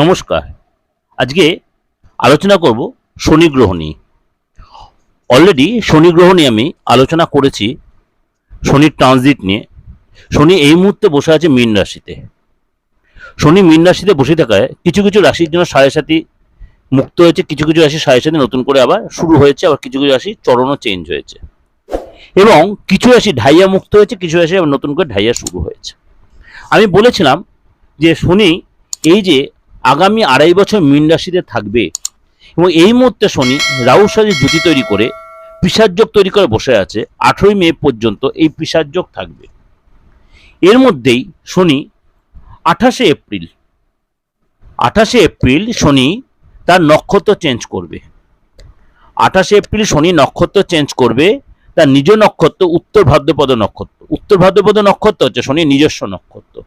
নমস্কার। আজকে আলোচনা করব শনি গ্রহ নিয়ে। অলরেডি শনি গ্রহ নিয়ে আমি আলোচনা করেছি শনির ট্রানজিট নিয়ে। শনি এই মুহূর্তে বসে আছে মীন রাশিতে। শনি মীন রাশিতে বসে থাকায় কিছু কিছু রাশির জন্য সাড়ে সাথী মুক্ত হয়েছে, কিছু কিছু রাশি সাড়ে সাথে নতুন করে আবার শুরু হয়েছে, আবার কিছু কিছু রাশি চরণও চেঞ্জ হয়েছে। এবং কিছু রাশি ঢাইয়া মুক্ত হয়েছে, কিছু রাশি আবার নতুন করে ঢাইয়া শুরু হয়েছে। আমি বলেছিলাম যে শনি এই যে আগামী আড়াই বছর মীন রাশিতে থাকবে। এবং এই মুহূর্তে শনি রাহু সাজে জুতি তৈরি করে পিসার্যোগ তৈরি করে বসে আছে। আঠেরোই মে পর্যন্ত এই পিসার্যোগ থাকবে। এর মধ্যেই শনি আঠাশে এপ্রিল আঠাশে এপ্রিল শনি তার নক্ষত্র চেঞ্জ করবে। আঠাশে এপ্রিল শনি নক্ষত্র চেঞ্জ করবে তার নিজ নক্ষত্র উত্তর ভাদ্রপদ নক্ষত্র। উত্তর ভাদ্রপদ নক্ষত্র হচ্ছে শনি নিজস্ব নক্ষত্র।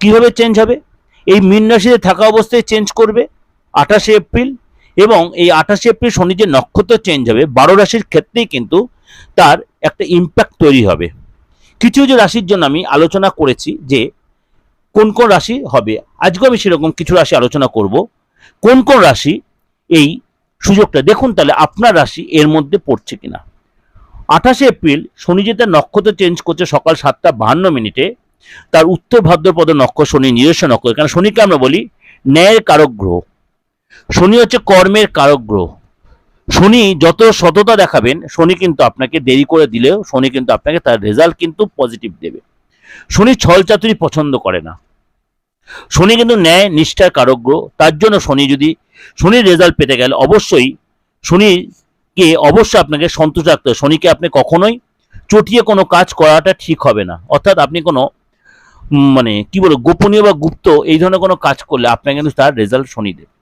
কীভাবে চেঞ্জ হবে? এই মীন রাশিতে থাকা অবস্থায় চেঞ্জ করবে আঠাশে এপ্রিল এবং এই আঠাশে এপ্রিল শনি যে নক্ষত্র চেঞ্জ হবে, বারো রাশির ক্ষেত্রেই কিন্তু তার একটা ইম্প্যাক্ট তৈরি হবে। কিছু কিছু রাশির জন্য আমি আলোচনা করেছি যে কোন কোন রাশি হবে। আজকেও আমি সেরকম কিছু রাশি আলোচনা করব। কোন কোন রাশি এই সুযোগটা, দেখুন তাহলে আপনার রাশি এর মধ্যে পড়ছে কিনা। আঠাশে এপ্রিল শনি যে তার নক্ষত্র চেঞ্জ করছে সকাল সাতটা বাহান্ন মিনিটে তার উত্তর ভাদ্রপদ নক্ষ শনি নিজস্ব নক্ষ কারণ শনিকে আমরা বলি ন্যায়ের কারক গ্রহ। শনি হচ্ছে কর্মের কারক গ্রহ। শনি যত সততা দেখাবেন, শনি কিন্তু আপনাকে দেরি করে দিলেও, শনি কিন্তু আপনাকে তার রেজাল্ট কিন্তু পজিটিভ দেবে। শনি ছল চাতুরি পছন্দ করে না। শনি কিন্তু ন্যায় নিষ্ঠার কারক গ্রহ। তার জন্য শনি যদি শনির রেজাল্ট পেতে গেলে অবশ্যই শনিকে অবশ্যই আপনাকে সন্তুষ্ট রাখতে হবে। শনিকে আপনি কখনোই চটিয়ে কোনো কাজ করাটা ঠিক হবে না। অর্থাৎ আপনি কোনো মানে কি বলব, গোপনীয় বা গুপ্ত এই ধরনের কোনো কাজ করলে আপনাকে কিন্তু তার রেজাল্ট শনি দেবে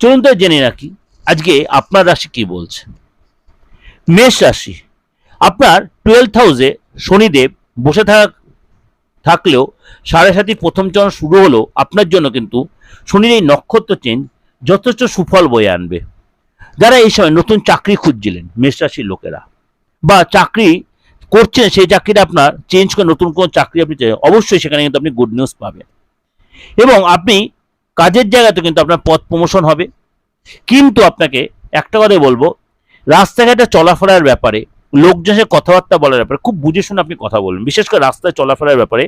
চলুন তো জেনে রাখি, আজকে আপনার রাশি কি বলছে? মেষ রাশি, আপনার টুয়েলভ হাউসে শনিদেব বসে থাক, থাকলেও সাড়ে সাথী প্রথম চরণ শুরু হলো আপনার জন্য কিন্তু শনির এই নক্ষত্র চেঞ্জ যথেষ্ট সুফল বয়ে আনবে। যারা এই সময় নতুন চাকরি খুঁজছিলেন, মেষ রাশির লোকেরা, বা চাকরি করছেন সেই চাকরিটা আপনার চেঞ্জ করে নতুন কোনো চাকরি আপনি অবশ্যই সেখানে কিন্তু আপনি গুড নিউজ পাবেন। এবং আপনি কাজের জায়গাতে কিন্তু আপনার পথ প্রমোশন হবে। কিন্তু আপনাকে একটা কথাই বলব, রাস্তাঘাটে চলাফেরার ব্যাপারে লোকজনের সাথে কথাবার্তা বলার ব্যাপারে, খুব বুঝে শুনে আপনি কথা বলবেন বিশেষ করে রাস্তায় চলাফেরার ব্যাপারে,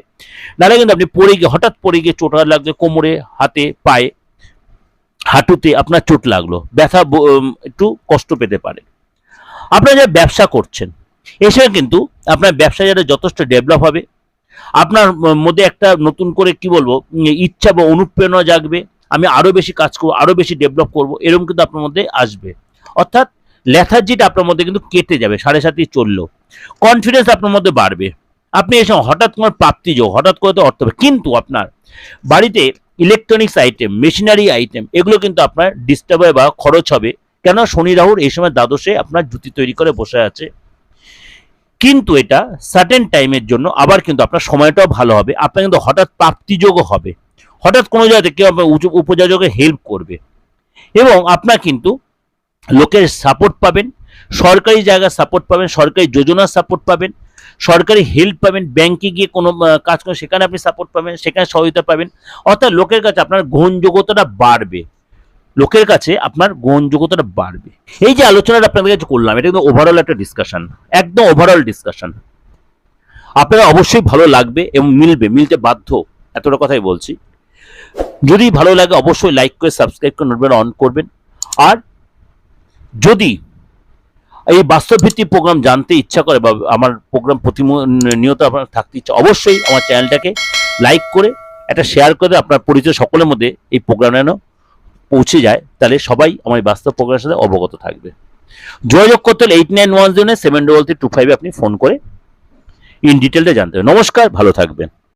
নাহলে কিন্তু আপনি পড়ে গিয়ে, হঠাৎ পড়ে গিয়ে চোট লাগবে, কোমরে, হাতে, পায়ে, হাঁটুতে আপনার চোট লাগল, ব্যথা একটু কষ্ট পেতে পারে। আপনারা যারা ব্যবসা করছেন এসে কিন্তু আপনার ব্যবসা যাতে যথেষ্ট ডেভেলপ হবে, আপনার মধ্যে একটা নতুন করে কি বলব ইচ্ছা বা অনুপ্রেরণা জাগবে, আমি আরও বেশি কাজ করব আরও বেশি ডেভেলপ করব, এরকম কিন্তু আপনার মধ্যে আসবে। অর্থাৎ লেথার্জিটা আপনার মধ্যে কিন্তু কেটে যাবে, সাড়ে সাতই চলল কনফিডেন্স আপনার মধ্যে বাড়বে। আপনি এসে হঠাৎ কোনো প্রাপ্তি যোগ, হঠাৎ করে তো অর্থ হবে। কিন্তু আপনার বাড়িতে ইলেকট্রনিক্স আইটেম মেশিনারি আইটেম এগুলো কিন্তু আপনার ডিস্টার্ব বা খরচ হবে। কেন শনি রাহুর এই সময় দ্বাদশে আপনার জুতি তৈরি করে বসে আছে। কিন্তু এটা সার্টেন টাইমের জন্য আবার কিন্তু আপনার সময়টাও ভালো হবে। আপনার কিন্তু হঠাৎ প্রাপ্তিযোগও হবে। হঠাৎ কোনো জায়গাতে কেউ আপনার হেল্প করবে। এবং আপনার কিন্তু লোকের সাপোর্ট পাবেন, সরকারি জায়গায় সাপোর্ট পাবেন, সরকারি যোজনার সাপোর্ট পাবেন, সরকারি হেল্প পাবেন ব্যাংকে গিয়ে কোনো কাজ করেন সেখানে আপনি সাপোর্ট পাবেন, সেখানে সহায়তা পাবেন। অর্থাৎ লোকের কাছে আপনার গ্রহণযোগ্যতাটা বাড়বে। লোকের কাছে আপনার গ্রহণযোগ্যতাটা বাড়বে। এই যে আলোচনাটা আপনাদের কাছে করলাম, এটা কিন্তু ওভারঅল একটা ডিসকাশন একদম ওভারঅল ডিসকাশন আপনারা অবশ্যই ভালো লাগবে এবং মিলবে, মিলতে বাধ্য, এতটা কথাই বলছি। যদি ভালো লাগে অবশ্যই লাইক করে সাবস্ক্রাইব করে নোটবেন অন করবেন। আর যদি এই বাস্তবভিত্তিক প্রোগ্রাম জানতে ইচ্ছা করে বা আমার প্রোগ্রাম প্রতিনিয়ত আপনার থাকতে ইচ্ছা, অবশ্যই আমার চ্যানেলটাকে লাইক করে, একটা শেয়ার করে আপনার পরিচয় সকলের মধ্যে এই প্রোগ্রাম যেন পৌঁছে যায়, তাহলে সবাই আমার বাস্তব প্রোগ্রামের সাথে অবগত থাকবে। যোগাযোগ করতে হলে eight nine one zero seven double three two ফাইভে আপনি ফোন করে ইন ডিটেলটা জানতে হবে। নমস্কার, ভালো থাকবেন।